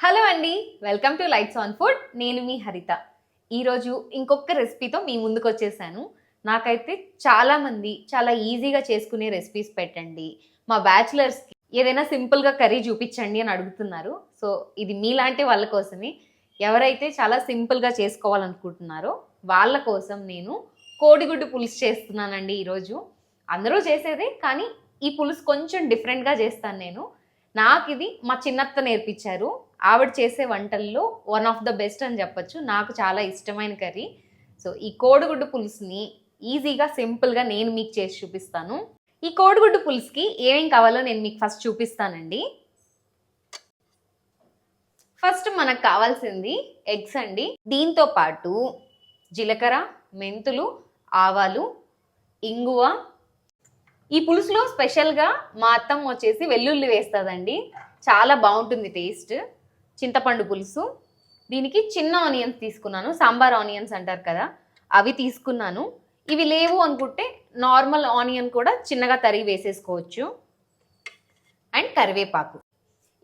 Hello అండి welcome to lights on food. నేను మీ హరిత. ఈరోజు ఇంకొక రెసిపీతో మీ ముందుకు వచ్చేసాను. నాకైతే చాలామంది చాలా ఈజీగా చేసుకునే రెసిపీస్ పెట్టండి. మా బ్యాచిలర్స్కి ఏదైనా సింపుల్గా కర్రీ చూపించండి అని అడుగుతున్నారు. సో ఇది మీలాంటి వాళ్ళ కోసమే. ఎవరైతే చాలా సింపుల్గా చేసుకోవాలనుకుంటున్నారో వాళ్ళ కోసం నేను కోడిగుడ్డు పులుసు చేస్తున్నానండి ఈరోజు. అందరూ చేసేదే కానీ ఈ పులుసు కొంచెం డిఫరెంట్గా చేస్తాను నేను. నాకు ఇది మా చిన్నత్త నేర్పించారు. ఆవిడ చేసే వంటల్లో వన్ ఆఫ్ ద బెస్ట్ అని చెప్పొచ్చు. నాకు చాలా ఇష్టమైన కర్రీ. సో ఈ కోడిగుడ్డు పులుసుని ఈజీగా సింపుల్గా నేను మీకు చేసి చూపిస్తాను. ఈ కోడిగుడ్డు పులుసుకి ఏమేం కావాలో నేను మీకు ఫస్ట్ చూపిస్తానండి. ఫస్ట్ మనకు కావాల్సింది ఎగ్స్ అండి. దీంతో పాటు జీలకర్ర మెంతులు ఆవాలు ఇంగువ. ఈ పులుసులో స్పెషల్గా మా అత్తమ్మ వచ్చేసి వెల్లుల్లి వేస్తుందండి. చాలా బాగుంటుంది టేస్ట్. చింతపండు పులుసు. దీనికి చిన్న ఆనియన్స్ తీసుకున్నాను. సాంబార్ ఆనియన్స్ అంటారు కదా అవి తీసుకున్నాను. ఇవి లేవు అనుకుంటే నార్మల్ ఆనియన్ కూడా చిన్నగా తరిగి వేసేసుకోవచ్చు. అండ్ కరివేపాకు.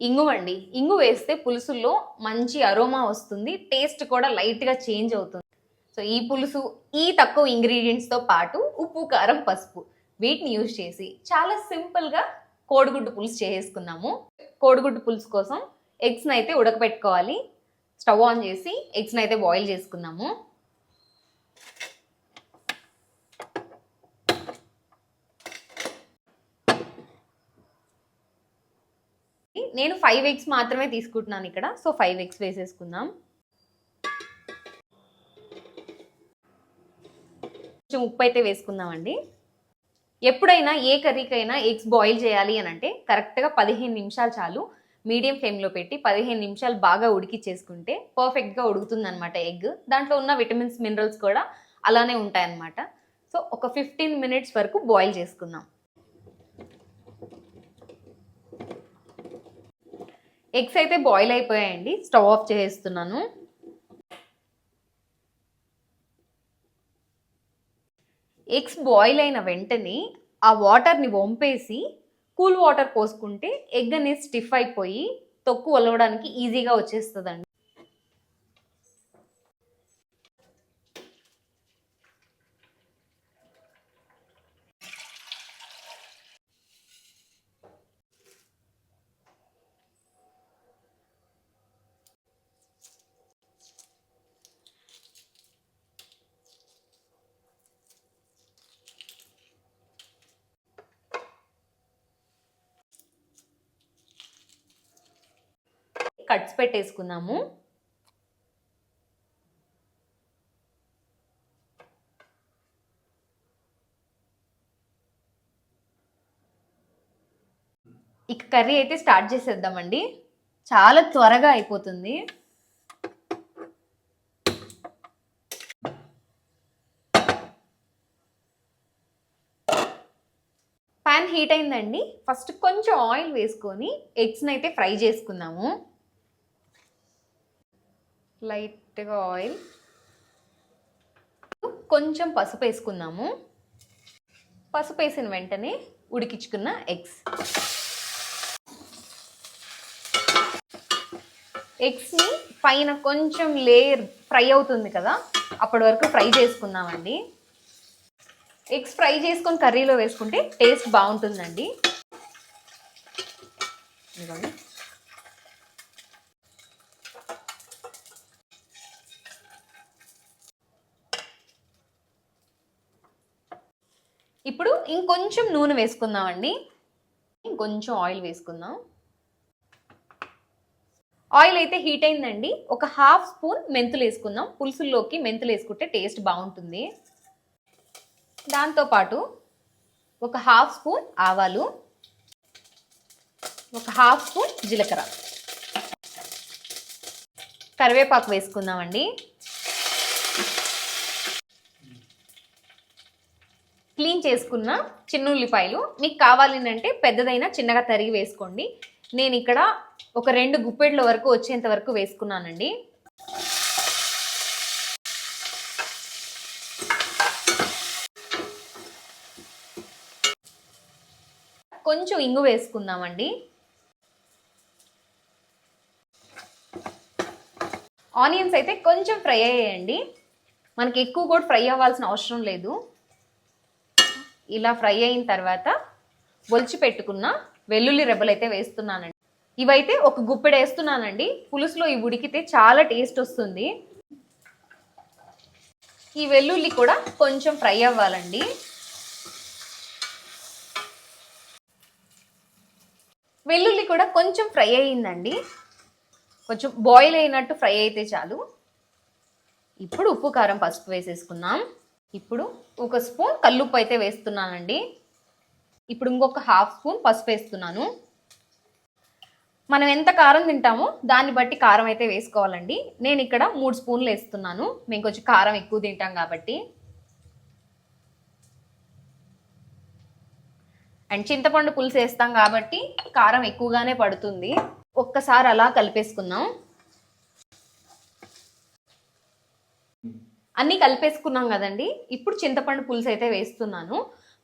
ఇంగు అండి. ఇంగు వేస్తే పులుసుల్లో మంచి అరోమా వస్తుంది. టేస్ట్ కూడా లైట్గా చేంజ్ అవుతుంది. సో ఈ పులుసు ఈ తక్కువ ఇంగ్రీడియంట్స్తో పాటు ఉప్పు కారం పసుపు వీటిని యూజ్ చేసి చాలా సింపుల్గా కోడిగుడ్డు పులుసు చేసుకున్నాము కోడిగుడ్డు పులుసు కోసం ఎగ్స్ని అయితే ఉడకపెట్టుకోవాలి. స్టవ్ ఆన్ చేసి ఎగ్స్ని అయితే బాయిల్ చేసుకున్నాము నేను ఫైవ్ ఎగ్స్ మాత్రమే తీసుకుంటున్నాను ఇక్కడ. సో ఫైవ్ ఎగ్స్ వేసేసుకుందాం. కొంచెం ఉప్పు అయితే వేసుకుందామండి. ఎప్పుడైనా ఏ కర్రీకైనా ఎగ్స్ బాయిల్ చేయాలి అని అంటే కరెక్ట్గా పదిహేను నిమిషాలు చాలు. మీడియం ఫ్లేమ్లో పెట్టి పదిహేను నిమిషాలు బాగా ఉడికిచ్చేసుకుంటే పర్ఫెక్ట్గా ఉడుకుతుంది అనమాట ఎగ్. దాంట్లో ఉన్న విటమిన్స్ మినరల్స్ కూడా అలానే ఉంటాయన్నమాట. సో ఒక ఫిఫ్టీన్ మినిట్స్ వరకు బాయిల్ చేసుకుందాం. ఎగ్స్ అయితే బాయిల్ అయిపోయాయండి. స్టవ్ ఆఫ్ చేసేస్తున్నాను ఎగ్స్ బాయిల్ అయిన వెంటనే ఆ వాటర్ని వంపేసి కూల్ వాటర్ పోసుకుంటే ఎగ్ అనేది స్టిఫ్ అయిపోయి తొక్కు ఒలవడానికి ఈజీగా వచ్చేస్తుందండి. కట్స్ పెట్టేసుకున్నాము ఇక కర్రీ అయితే స్టార్ట్ చేసేద్దామండి. చాలా త్వరగా అయిపోతుంది. పాన్ హీట్ అయిందండి. ఫస్ట్ కొంచెం ఆయిల్ వేసుకొని ఎగ్స్ని అయితే ఫ్రై చేసుకుందాము. లైట్గా ఆయిల్. కొంచెం పసుపు వేసుకుందాము. పసుపు వేసిన వెంటనే ఉడికించుకున్న ఎగ్స్. ఎగ్స్ని పైన కొంచెం లేయర్ ఫ్రై అవుతుంది కదా అప్పటి వరకు ఫ్రై చేసుకుందామండి. ఎగ్స్ ఫ్రై చేసుకొని కర్రీలో వేసుకుంటే టేస్ట్ బాగుంటుందండి. ఇదిగోండి. ఇప్పుడు ఇంకొంచెం నూనె వేసుకుందామండి. ఇంకొంచెం ఆయిల్ వేసుకుందాం. ఆయిల్ అయితే హీట్ అయిందండి. ఒక హాఫ్ స్పూన్ మెంతులు వేసుకుందాం. పులుసుల్లోకి మెంతులు వేసుకుంటే టేస్ట్ బాగుంటుంది. దాంతోపాటు ఒక హాఫ్ స్పూన్ ఆవాలు ఒక హాఫ్ స్పూన్ జీలకర్ర. కరివేపాకు వేసుకుందామండి. క్లీన్ చేసుకున్న చిన్న ఉల్లిపాయలు మీకు కావాలి అంటే పెద్దదైనా చిన్నగా తరిగి వేసుకోండి. నేను ఇక్కడ ఒక రెండు గుప్పెడ్ల వరకు వచ్చేంత వరకు వేసుకున్నానండి. కొంచెం ఇంగు వేసుకుందామండి. ఆనియన్స్ అయితే కొంచెం ఫ్రై అయ్యాయండి. మనకి ఎక్కువ కూడా ఫ్రై అవ్వాల్సిన అవసరం లేదు. ఇలా ఫ్రై అయిన తర్వాత ఒలిచి పెట్టుకున్న వెల్లుల్లి రెబ్బలు అయితే వేస్తున్నానండి. ఇవైతే ఒక గుప్పెడు వేస్తున్నానండి. పులుసులో ఇవి ఉడికితే చాలా టేస్ట్ వస్తుంది. ఈ వెల్లుల్లి కూడా కొంచెం ఫ్రై అవ్వాలండి. వెల్లుల్లి కూడా కొంచెం ఫ్రై అయ్యిందండి. కొంచెం బాయిల్ అయినట్టు ఫ్రై అయితే చాలు. ఇప్పుడు ఉప్పు కారం పసుపు వేసేసుకుందాం. ఇప్పుడు ఒక స్పూన్ కల్లుప్పు అయితే వేస్తున్నానండి. ఇప్పుడు ఇంకొక హాఫ్ స్పూన్ పసుపు వేస్తున్నాను. మనం ఎంత కారం తింటామో దాన్ని బట్టి కారం అయితే వేసుకోవాలండి. నేను ఇక్కడ మూడు స్పూన్లు వేస్తున్నాను. మేము కొంచెం కారం ఎక్కువ తింటాం కాబట్టి. అండ్ చింతపండు పులుసు వేస్తాం కాబట్టి కారం ఎక్కువగానే పడుతుంది. ఒక్కసారి అలా కలిపేసుకుందాం. అన్నీ కలిపేసుకున్నాం కదండి. ఇప్పుడు చింతపండు పులుసు అయితే వేస్తున్నాను.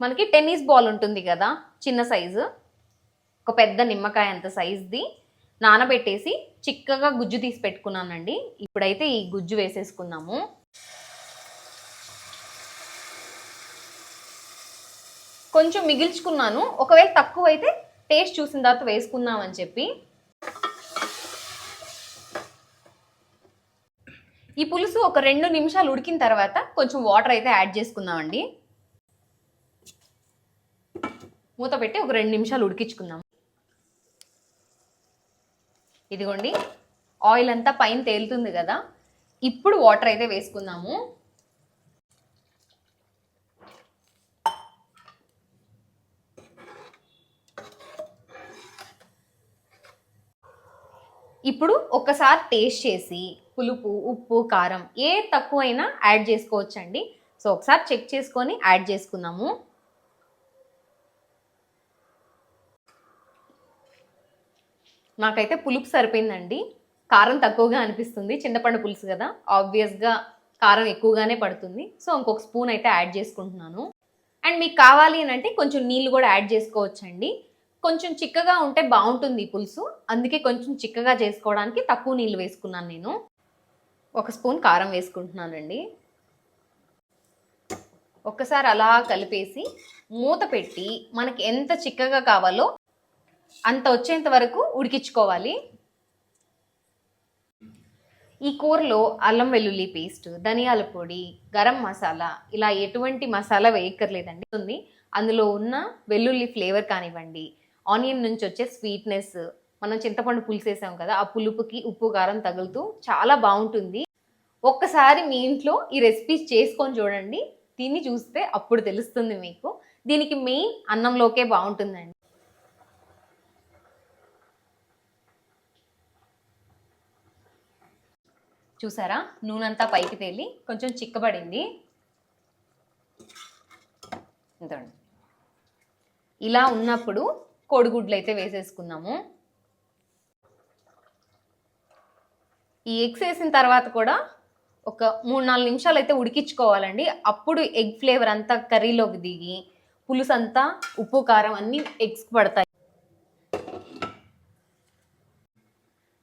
మనకి టెన్నిస్ బాల్ ఉంటుంది కదా చిన్న సైజు. ఒక పెద్ద నిమ్మకాయ అంత సైజ్ది. నానబెట్టేసి చిక్కగా గుజ్జు తీసి పెట్టుకున్నానండి. ఇప్పుడైతే ఈ గుజ్జు వేసేసుకుందాము. కొంచెం మిగిల్చుకున్నాను. ఒకవేళ తక్కువ అయితే టేస్ట్ చూసిన తర్వాత వేసుకుందాం అని చెప్పి. పులుసు ఒక రెండు నిమిషాలు ఉడికిన తర్వాత కొంచెం వాటర్ అయితే యాడ్ చేసుకుందామండి. మూత పెట్టి ఒక రెండు నిమిషాలు ఉడికించుకుందాం. ఇదిగోండి ఆయిల్ అంతా పైన తేలుతుంది కదా. ఇప్పుడు వాటర్ అయితే వేసుకుందాము. ఇప్పుడు ఒక్కసారి టేస్ట్ చేసి పులుపు ఉప్పు కారం ఏ తక్కువైనా యాడ్ చేసుకోవచ్చండి. సో ఒకసారి చెక్ చేసుకొని యాడ్ చేసుకున్నాము నాకైతే పులుపు సరిపోయిందండి. కారం తక్కువగా అనిపిస్తుంది. చింతపండు పులుసు కదా ఆబ్వియస్గా కారం ఎక్కువగానే పడుతుంది. సో ఇంకొక స్పూన్ అయితే యాడ్ చేసుకుంటున్నాను. అండ్ మీకు కావాలి అని అంటే కొంచెం నీళ్ళు కూడా యాడ్ చేసుకోవచ్చండి. కొంచెం చిక్కగా ఉంటే బాగుంటుంది పులుసు. అందుకే కొంచెం చిక్కగా చేసుకోవడానికి తక్కువ నీళ్ళు వేసుకున్నాను నేను. ఒక స్పూన్ కారం వేసుకుంటున్నానండి. ఒక్కసారి అలా కలిపేసి మూత పెట్టి మనకి ఎంత చిక్కగా కావాలో అంత వచ్చేంత వరకు ఉడికించుకోవాలి. ఈ కూరలో అల్లం వెల్లుల్లి పేస్ట్ ధనియాల పొడి గరం మసాలా ఇలా ఎటువంటి మసాలా వేయక్కర్లేదండి. ఉంది అందులో ఉన్న వెల్లుల్లి ఫ్లేవర్ కానివ్వండి ఆనియన్ నుంచి వచ్చే స్వీట్నెస్ మనం చింతపండు పులుసు వేసాం కదా ఆ పులుపుకి ఉప్పు కారం తగులుతూ చాలా బాగుంటుంది. ఒక్కసారి మీ ఇంట్లో ఈ రెసిపీస్ చేసుకొని చూడండి తిని చూస్తే అప్పుడు తెలుస్తుంది మీకు. దీనికి మెయిన్ అన్నంలోకే బాగుంటుందండి. చూసారా? నూనెంతా పైకి తేలి కొంచెం చిక్కబడింది. ఇంతండి ఇలా ఉన్నప్పుడు కోడిగుడ్లు అయితే వేసేసుకుందాము. ఈ ఎగ్స్ వేసిన తర్వాత కూడా ఒక మూడు నాలుగు నిమిషాలు అయితే ఉడికించుకోవాలండి. అప్పుడు ఎగ్ ఫ్లేవర్ అంతా కర్రీలోకి దిగి పులుసు అంతా ఉప్పు కారం అన్నీ ఎగ్స్కి పడతాయి.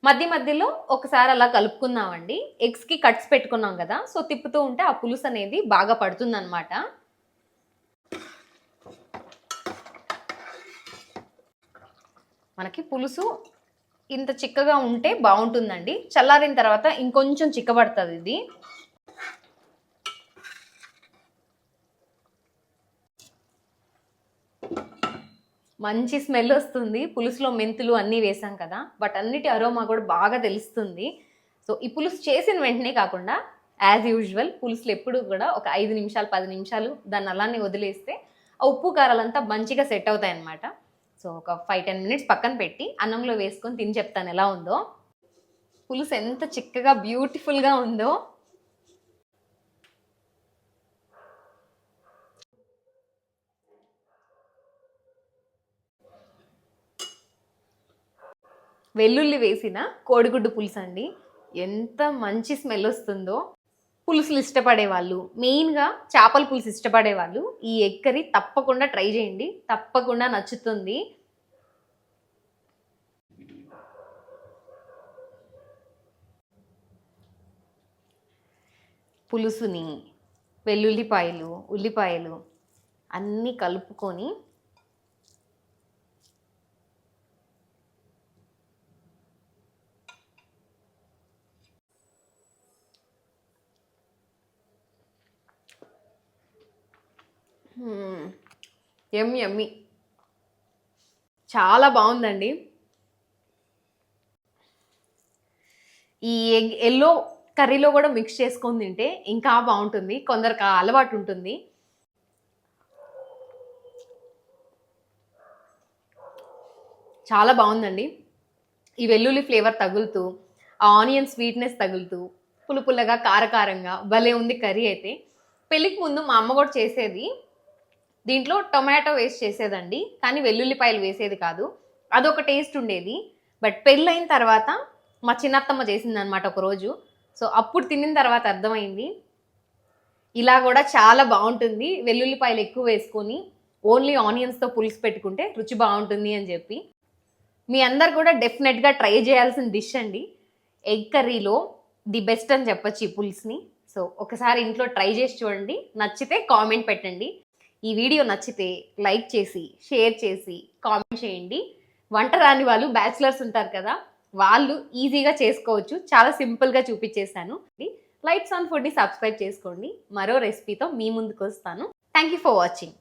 మధ్య మధ్యలో ఒకసారి అలా కలుపుకుందామండి. ఎగ్స్కి కట్స్ పెట్టుకున్నాం కదా సో తిప్పుతూ ఉంటే ఆ పులుసు అనేది బాగా పడుతుందన్నమాట. మనకి పులుసు ఇంత చిక్కగా ఉంటే బాగుంటుందండి. చల్లారిన తర్వాత ఇంకొంచెం చిక్కబడుతుంది ఇది. మంచి స్మెల్ వస్తుంది. పులుసులో మెంతులు అన్నీ వేసాం కదా. బట్ అన్నిటి అరోమా కూడా బాగా తెలుస్తుంది. సో ఈ పులుసు చేసిన వెంటనే కాకుండా యాజ్ యూజువల్ పులుసులు ఎప్పుడు కూడా ఒక ఐదు నిమిషాలు పది నిమిషాలు దాన్ని అలానే వదిలేస్తే ఆ ఉప్పు కారాలంతా మంచిగా సెట్ అవుతాయి అన్నమాట సో ఒక ఫైవ్ టెన్ మినిట్స్ పక్కన పెట్టి అన్నంలో వేసుకొని తిని చెప్తాను ఎలా ఉందో. పులుసు ఎంత చిక్కగా బ్యూటిఫుల్గా ఉందో. వెల్లుల్లి వేసిన కోడిగుడ్డు పులుసు అండి ఎంత మంచి స్మెల్ వస్తుందో. పులుసులు ఇష్టపడే వాళ్ళు మెయిన్గా చేపల పులుసు ఇష్టపడే వాళ్ళు ఈ ఎగ్ కర్రీ తప్పకుండా ట్రై చేయండి. తప్పకుండా నచ్చుతుంది. పులుసుని వెల్లుల్లిపాయలు ఉల్లిపాయలు అన్నీ కలుపుకొని ఎమ్మి ఎమ్మి చాలా బాగుందండి. ఈ ఎగ్ ఎల్లో కర్రీలో కూడా మిక్స్ చేసుకొని తింటే ఇంకా బాగుంటుంది. కొందరికి అలవాటు ఉంటుంది. చాలా బాగుందండి. ఈ వెల్లుల్లి ఫ్లేవర్ తగులుతూ ఆ ఆనియన్ స్వీట్నెస్ తగులుతూ పులుపుల్లగా కారకారంగా భలే ఉంది కర్రీ అయితే. పెళ్ళికి ముందు మా అమ్మ కూడా చేసేది. దీంట్లో టొమాటో వేస్ట్ చేసేదండి కానీ వెల్లుల్లిపాయలు వేసేది కాదు. అదొక టేస్ట్ ఉండేది. బట్ పెళ్ళైన తర్వాత మా చిన్నత్తమ్మ చేసింది అనమాట ఒకరోజు. సో అప్పుడు తినిన తర్వాత అర్థమైంది. ఇలా కూడా చాలా బాగుంటుంది. వెల్లుల్లిపాయలు ఎక్కువ వేసుకొని ఓన్లీ ఆనియన్స్తో పులుసు పెట్టుకుంటే రుచి బాగుంటుంది అని చెప్పి. మీ అందరు కూడా డెఫినెట్గా ట్రై చేయాల్సిన డిష్ అండి. ఎగ్ కర్రీలో ది బెస్ట్ అని చెప్పొచ్చు ఈ పులుసుని. సో ఒకసారి ఇంట్లో ట్రై చేసి చూడండి. నచ్చితే కామెంట్ పెట్టండి. ఈ వీడియో నచ్చితే లైక్ చేసి షేర్ చేసి కామెంట్ చేయండి. వంట రాని వాళ్ళు బ్యాచిలర్స్ ఉంటారు కదా వాళ్ళు ఈజీగా చేసుకోవచ్చు. చాలా సింపుల్గా చూపించేశాను. లైట్స్ ఆన్ ఫుడ్ని సబ్స్క్రైబ్ చేసుకోండి. మరో రెసిపీతో మీ ముందుకు వస్తాను. Thank you for watching.